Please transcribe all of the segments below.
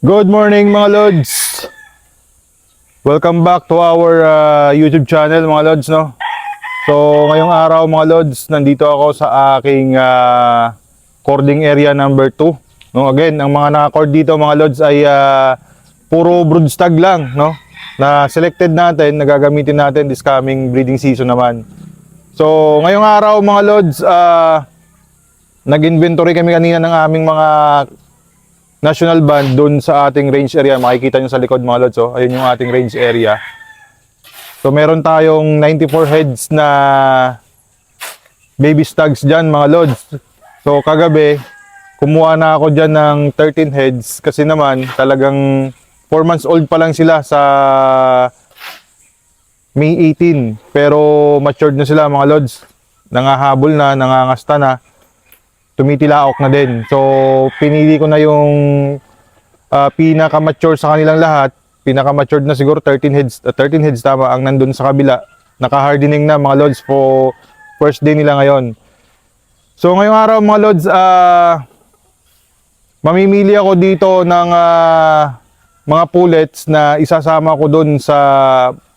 Good morning mga Lods! Welcome back to our uh, YouTube channel mga Lods no. So ngayong araw mga Lods, nandito ako sa aking uh, cording area number 2. No, again, ang mga naka-cord dito mga Lods ay uh, puro broodstag lang no. Na selected natin, nagagamitin natin this coming breeding season naman. So ngayong araw mga Lods, uh, nag-inventory kami kanina ng aming mga national band doon sa ating range area. Makikita nyo sa likod mga lods. Oh. Ayun yung ating range area. So meron tayong 94 heads na baby stags dyan mga lods. So kagabi, kumuha na ako dyan ng 13 heads kasi naman talagang 4 months old pa lang sila sa May 18. Pero matured na sila mga lods. Nangahabol na, nangangasta na tumitilaok na din. So, pinili ko na yung uh, pinaka-mature sa kanilang lahat. Pinaka-matured na siguro 13 heads, uh, 13 heads tama ang nandun sa kabila. Naka-hardening na mga lods for first day nila ngayon. So, ngayong araw mga lods, uh, mamimili ako dito ng uh, mga pullets na isasama ko doon sa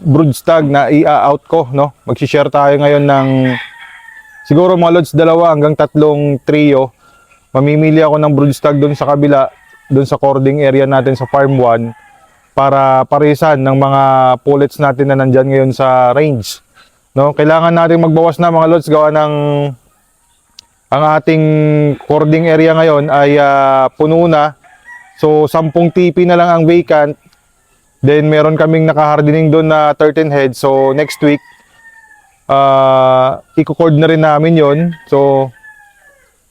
broodstag na i-out ko, no? Magsi-share tayo ngayon ng siguro mga lods dalawa hanggang tatlong trio. Mamimili ako ng broodstag doon sa kabila, doon sa cording area natin sa farm 1 para parisan ng mga pullets natin na nandyan ngayon sa range. No, kailangan natin magbawas na mga lods gawa ng ang ating cording area ngayon ay ah, puno na. So 10 TP na lang ang vacant. Then meron kaming nakahardening doon na 13 heads. So next week uh, i-cord na rin namin yon So,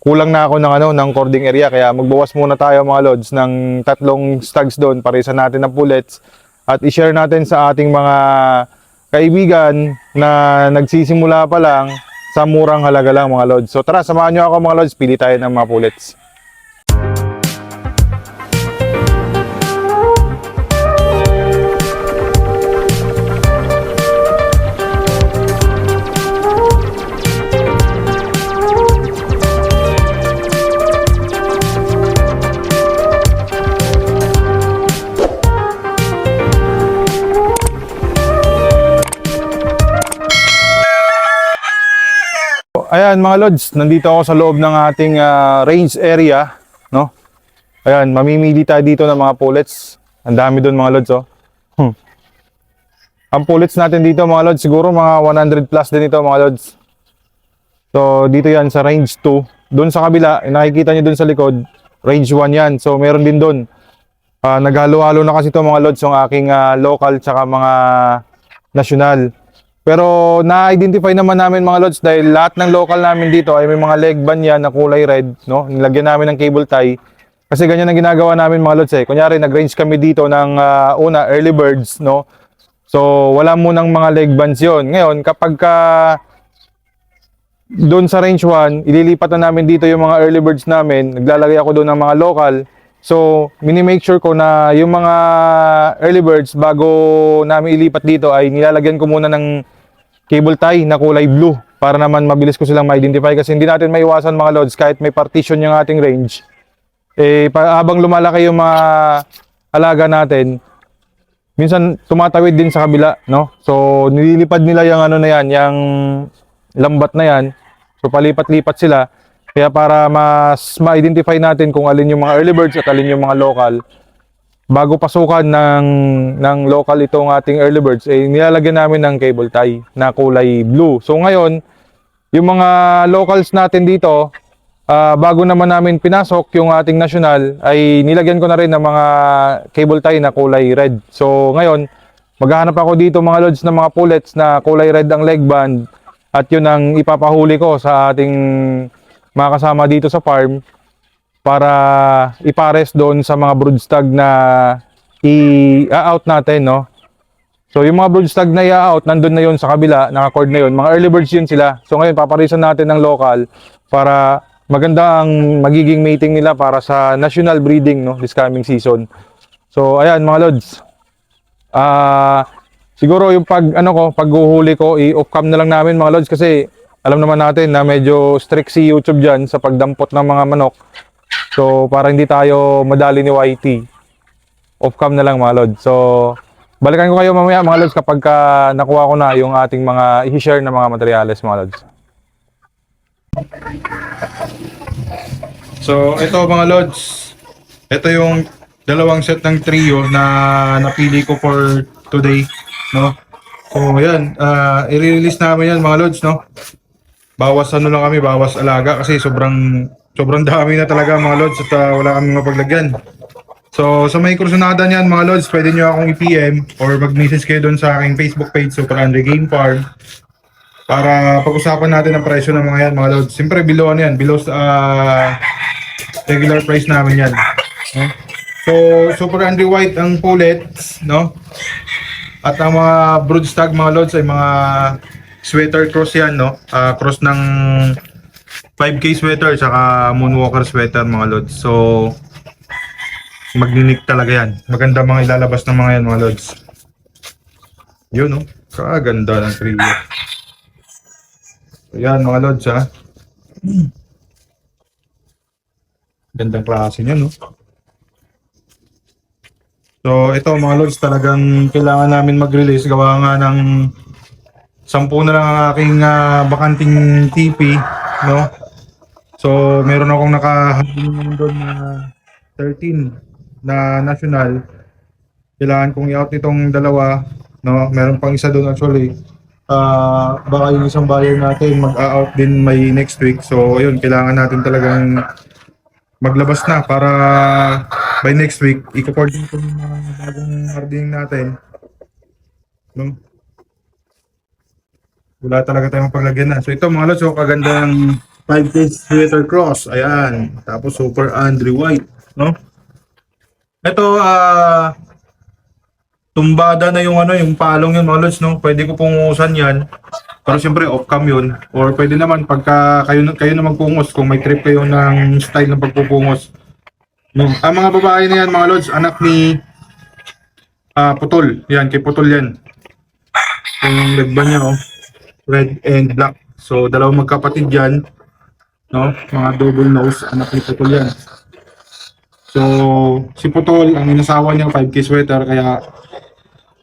kulang na ako ng, ano, ng cording area. Kaya magbawas muna tayo mga lods ng tatlong stags doon. Parisan natin ng pullets. At i-share natin sa ating mga kaibigan na nagsisimula pa lang sa murang halaga lang mga lods. So tara, samahan nyo ako mga lods. Pili tayo ng mga pullets. Ayan mga lods, nandito ako sa loob ng ating ah, range area, no? Ayan, mamimili tayo dito ng mga pullets. Ang dami doon mga lods, oh. Hmm. Ang pullets natin dito mga lods, siguro mga 100 plus din ito mga lods. So, dito yan sa range 2. Doon sa kabila, nakikita nyo doon sa likod, range 1 yan. So, meron din doon. Ah, naghalo-halo na kasi ito mga lods, yung aking ah, local tsaka mga national. Pero na-identify naman namin mga lods dahil lahat ng local namin dito ay may mga leg band yan na kulay red, no? Nilagyan namin ng cable tie. Kasi ganyan ang ginagawa namin mga lods eh. Kunyari nag-range kami dito ng ah, una early birds, no? So wala munang mga leg bands 'yon. Ngayon kapag ka doon sa range 1, ililipat na namin dito yung mga early birds namin. Naglalagay ako doon ng mga local. So, mini-make sure ko na yung mga early birds bago namin ilipat dito ay nilalagyan ko muna ng cable tie na kulay blue para naman mabilis ko silang ma-identify kasi hindi natin maiwasan mga loads kahit may partition yung ating range. Eh, habang lumalaki yung mga alaga natin, minsan tumatawid din sa kabila, no? So, nililipad nila yung ano na yan, yung lambat na yan. So, palipat-lipat sila. Kaya para mas ma-identify natin kung alin yung mga early birds at alin yung mga local, bago pasukan ng, ng local itong ating early birds, eh, nilalagyan namin ng cable tie na kulay blue. So ngayon, yung mga locals natin dito, ah, bago naman namin pinasok yung ating national, ay nilagyan ko na rin ng mga cable tie na kulay red. So ngayon, maghahanap ako dito mga lods ng mga pullets na kulay red ang leg band at yun ang ipapahuli ko sa ating mga kasama dito sa farm para ipares doon sa mga broodstag na i-out natin, no? So, yung mga broodstag na i-out, nandun na yun sa kabila, naka-cord na yun. Mga early birds yun sila. So, ngayon, paparisan natin ng local para maganda ang magiging mating nila para sa national breeding, no? This coming season. So, ayan, mga lods. Ah, siguro yung pag, ano ko, paghuhuli ko, i-off cam na lang namin, mga lods, kasi alam naman natin na medyo strict si YouTube dyan sa pagdampot ng mga manok. So, para hindi tayo madali ni YT. off-cam na lang mga lods. So, balikan ko kayo mamaya mga lods kapag ka nakuha ko na yung ating mga i-share na mga materyales mga lods. So, ito mga lods. Ito yung dalawang set ng trio na napili ko for today, no? So, yan, ah, i-release namin yan mga lods, no? Bawas ano lang kami, bawas alaga kasi sobrang sobrang dami na talaga mga lods at ah, wala kaming mapaglagyan. So, sa may kursunada niyan mga lods, pwede nyo akong i-PM or mag-message kayo doon sa aking Facebook page, Super Andre Game Farm para pag-usapan natin ang presyo ng mga yan mga lods. Siyempre, below ano yan, below sa ah, regular price namin yan. No? So, Super Andre White ang pullets, no? At ang mga broodstag mga lods ay mga sweater cross yan, no? Ah, cross ng 5K sweater saka Moonwalker sweater mga lods. So, magninik talaga yan. Maganda mga ilalabas ng mga yan mga lods. Yun, no? Kaganda ng trio. So, yan mga lods, ha? Gandang klase niya, no? So, ito mga lods, talagang kailangan namin mag-release. Gawa nga ng sampu na lang ang aking ah, bakanting TP, no? So, meron akong nakahabing doon na 13 na national. Kailangan kong i-out itong dalawa, no? Meron pang isa doon actually. Ah, baka yung isang buyer natin mag-out din may next week. So, ayun, kailangan natin talagang maglabas na para by next week, i-coordinate ko yung mga bagong hardening natin. No? Wala talaga tayong paglagyan na. So ito mga lods, so kaganda ng 5K sweater cross. Ayan. Tapos super Andre White. No? Ito, ah, tumbada na yung ano, yung palong yun mga lods, no? Pwede ko pungusan yan. Pero siyempre off-cam yun. Or pwede naman pagka kayo, kayo na magpungos, kung may trip kayo ng style ng pagpupungos. No. Ang mga babae na yan, mga lods, anak ni ah Putol. Yan, kay Putol yan. Yung legba niya, oh. Red and black. So, dalawang magkapatid yan. No? Mga double nose, anak ni Putol yan. So, si Putol, ang inasawa niya 5K sweater, kaya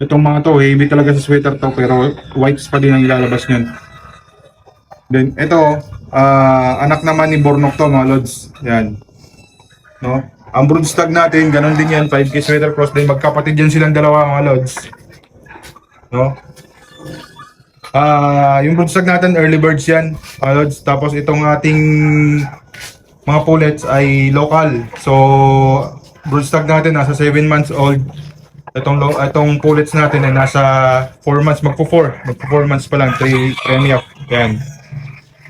itong mga to, heavy talaga sa sweater to, pero whites pa din ang ilalabas niyan. Then, ito, ah, anak naman ni Bornok to, mga lods. Yan. No? Ang broodstag natin, ganun din yan, 5K sweater cross din. Magkapatid yan silang dalawa, mga lods. No? Ah, yung broodstag natin, early birds yan, mga lods. Tapos itong ating mga pullets ay local. So, broodstag natin nasa 7 months old. Itong itong pullets natin ay nasa 4 months, magpo 4. Magpo 4 months pa lang, 3 3 up. Yan.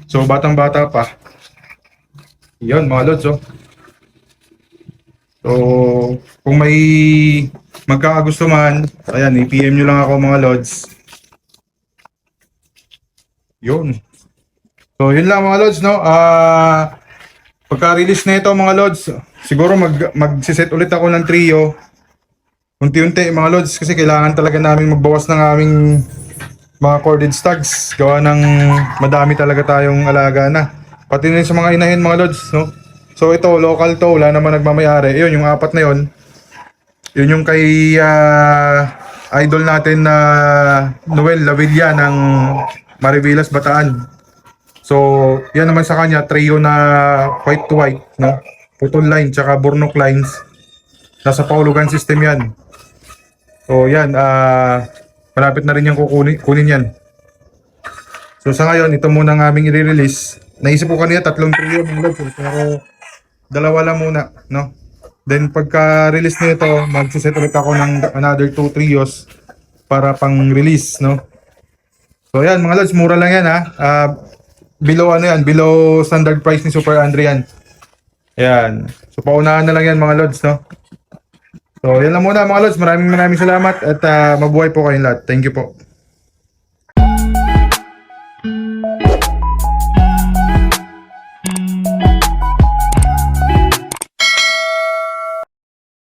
So, batang-bata pa. Yan, mga lods, oh. So, kung may magkakagusto man, ayan, i-PM nyo lang ako mga lods. Yun. So, yun lang mga lods, no? Ah, pagka-release na ito mga lods, siguro mag mag-set ulit ako ng trio. Unti-unti mga lods kasi kailangan talaga namin magbawas ng aming mga corded stags. Gawa ng madami talaga tayong alaga na. Pati na sa mga inahin mga lods, no? So ito, local to, wala naman nagmamayari. Yun, yung apat na yun. Yun yung kay ah, idol natin na Noel Lavilla ng Marivilas Bataan. So, yan naman sa kanya, trio na white to white, no? Putol line, tsaka burnok lines. Nasa paulugan system yan. So, yan, ah, malapit na rin yung kukunin, kunin yan. So, sa ngayon, ito muna ang aming i-release. Naisip ko kanina tatlong trio mga lods, eh, pero dalawa lang muna, no? Then pagka-release nito, mag-set ulit ako ng another two trios para pang-release, no? So yan, mga lods, mura lang yan ha. Ah, below ano yan, below standard price ni Super Andre yan. So paunahan na lang yan mga lods, no? So yan lang muna mga lods, maraming maraming salamat at ah, mabuhay po kayong lahat. Thank you po.